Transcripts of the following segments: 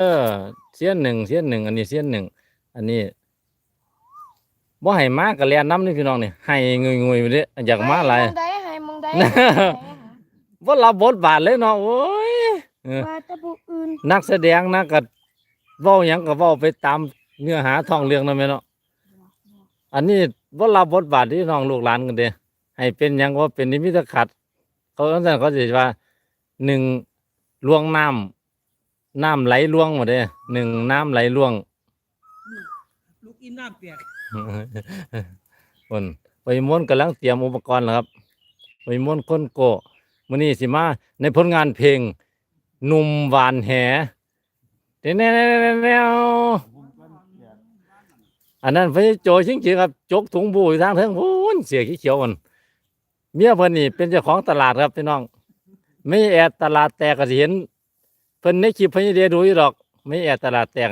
เออ เสียนหนึ่งเสียนหนึ่งอันนี้เสียนหนึ่งอันนี้บ่ให้มาก็แล่นน้ำนี่พี่น้องนี่ให้งุยๆไปเด้อยากมาหลายมองได้ให้มองได้บ่รับบทบาทเลยเนาะโอ้ยเออว่าแต่ผู้อื่นนักแสดงนะก็เว้าหยังก็เว้าไปตามเนื้อหาท้องเรื่องนั่นแหละเนาะอันนี้บ่รับบทบาทที่น้องลูกหลานกันเด้ให้เป็นหยังว่าเป็นนิมิตขัด เขาอันนั้นเขาสิว่าหนึ่งลวงน้ำ น้ำไหลลวงหมดเด้หนึ่งน้ำไหลลวง ลูกอินน้ำเปียกคนไปม้วนกำลังเตรียมอุปกรณ์แล้วครับไปม้วนก้นโกมื้อนี้สิมาในผลงานเพลงหนุ่มหวานแหเด้แนวอันนั้นพระโจจริงๆครับจกถุงบูอยู่ทางเทิงพูนเสียเขียวๆมันเมียเพิ่นนี่เป็นเจ้าของตลาดครับพี่น้อง ไม่แอดตลาดแตกก็สิเห็น เพิ่นในคลิปเพิ่นสิได้ดูอยู่ดอก ไม่แอดตลาดแตก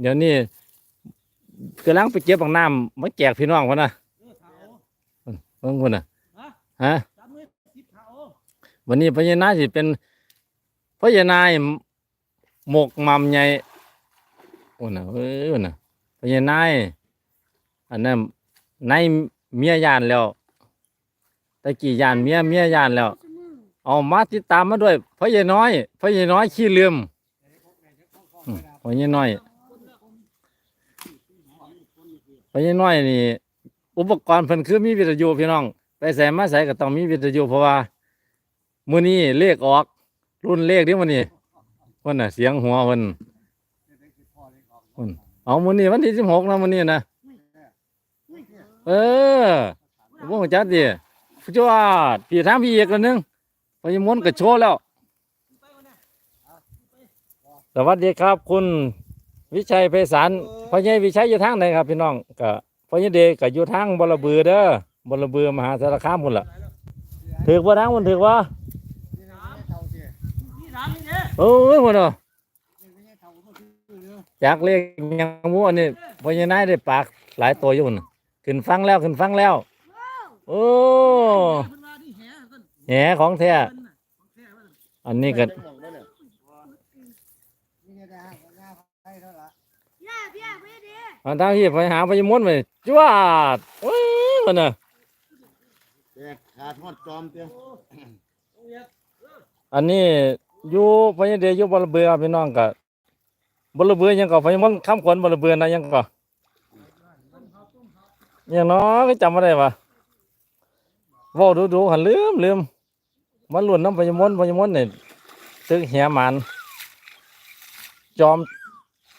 เดี๋ยวนี้กำลังไปเก็บบักน้ำมาแจกพี่น้องพุ่นน่ะเออเท้าเพิ่นพุ่นน่ะฮะฮะจับมือสิบเท้าวันนี้พญานาคสิเป็นพญานายหมกมัมใหญ่โอ้น่ะเอ้ยโอ้น่ะพญานายอันนั้นนายเมียยานแล้วตะกี้ยานเมียเมียยานแล้ว เอามาติดตามมาด้วยพญาน้อยพญาน้อยขี้ลืมอืมพญาน้อยพญาน้อยนี่ อุปกรณ์เพิ่นคือมีวิทยุพี่น้อง ไปใส่มาใส่ก็ต้องมีวิทยุเพราะว่ามื้อนี้เลขออก รุ่นเลขเดิมื้อนี้เพิ่นน่ะเสียงหัวเพิ่นเพิ่นเอามื้อนี้วันที่16นะมื้อนี้นะเออบ่ฮู้จักดิจวดพี่ทางพี่เอกแล้วนึง พยมนต์ก็โชว์แล้ว สวัสดีครับ คุณวิชัยไพศาลพ่อใหญ่วิชัยอยู่ทางไหนครับ พี่น้องก็พ่อใหญ่เดชก็อยู่ทางบลบือเด้อบลบือมหาสารคามพุ่นล่ะถือบ่ทางมันถือบ่นี่ถามนี่เนี่ยโอ้ยพุ่นเนาะจากเลขยังมูอันนี้พ่อใหญ่นายได้ปากหลายตัวอยู่นขึ้นฟังแล้วขึ้นฟังแล้ว โอ้แหนแหของแท้ อันนี้ก็อันทางที่ไปหาพญมนต์ไปจวดโอ้ยพุ่นน่ะขาดฮอดจอมเตี้ยอันนี้อยู่พญเดชอยู่บลเบือพี่น้องก็บบลเบือยังก็พญมนต์คำขวัญบลเบือนะยังก็ยังน้อก็จำไม่ได้ปะว่าดูดูหันลืมลืม มันหลุนน้ำพญมนต์พญมนต์เนี่ยตึกเหียหมันจอม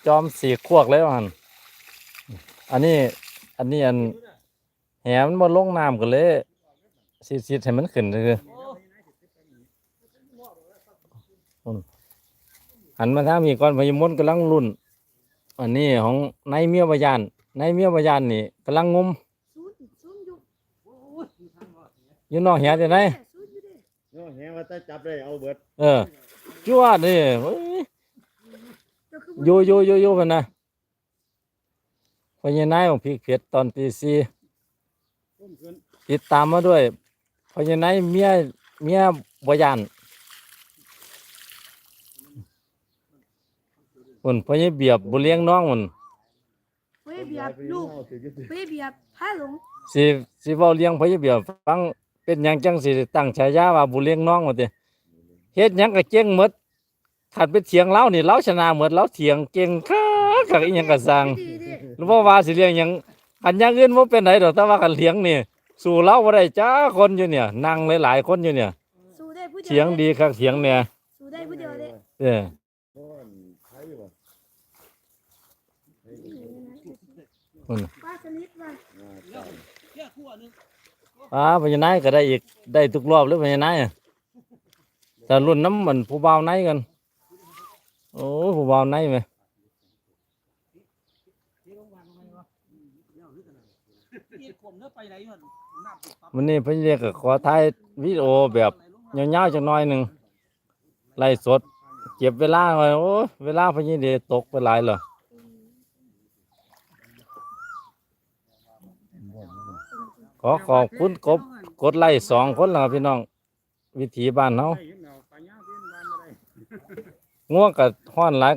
จอมสีขวกเลยว่าหันอันนี้ อันนี้อันแหมันบ่ลงน้ำกันเลยสิๆให้มันขึ้นคือหันมาทางมีก่อนพญมนต์กำลังรุ่น อันนี้ของนายเมียบยานนายเมียบยานนี่กำลังงมศูนย์ศูนย์อยู่อยู่นอกเหียจะไหน นย์อยู่ดิโอ้แหงว่าแต่จับได้เอาเบิดเออจวดนี่เฮ้ยเจ้าคืออยู่อยู่อยู่อยู่มันนะพญานายของพีเพชรตอนตีสี่ต้มขึ้นติดตามมาด้วยพญานายเมียเมียบยานคนพญาเบียบบุเลี้ยงน้องมันเฮ้ยเบียบลูกเอาถือยึดเฮ้ยเบียบพาหลงสิสิเว้าเลี้ยงพญาเบียบฟัง เป็นหยังจังสิได้ตั้งฉายาว่าบุเลี้ยงน้องว่าติเฮ็ดหยังก็เก่งหมดขัดไปเถียงเล้านี่เล้าชนะหมดเล้าเถียงเก่งคักคักอีหยังก็สร้างดีดิหรือว่าว่าสิเลี้ยงหยังอันอย่างอื่นบ่เป็นไหนดอกแต่ว่ากันเลี้ยงนี่สู้เล้าบ่ได้จ้าคนอยู่เนี่ย นั่งหลายๆคนอยู่เนี่ยสู้ได้ผู้เดียวเถียงดีคักเถียงเนี่ยสู้ได้ผู้เดียวเด้เออโน่นใช่บ่ป้าสนิทว่า อ่าพญานายก็ได้อีกได้ทุกรอบเลยพญานายอะแต่รุ่นน้ำมันผู้บ่าวนายกันโอ้ผู้บ่าวนายไหนอยู่หั่นน้ำปุ๊บปั๊บวันนี้เพิ่นเรียกขอถ่ายวิดีโอแบบยาวๆจักหน่อยหนึ่งไล่สด เก็บเวลาไว้โอ้เวลาพญเดชตกไปหลายเหรอ ขอขอบคุณกบกดไล่สองคนแล้วครับพี่น้อง วิถีบ้านเฮาได้ยินเอาปลาย่างเป็นบ้านบ่ได้ง่วงกับห้อนหลาย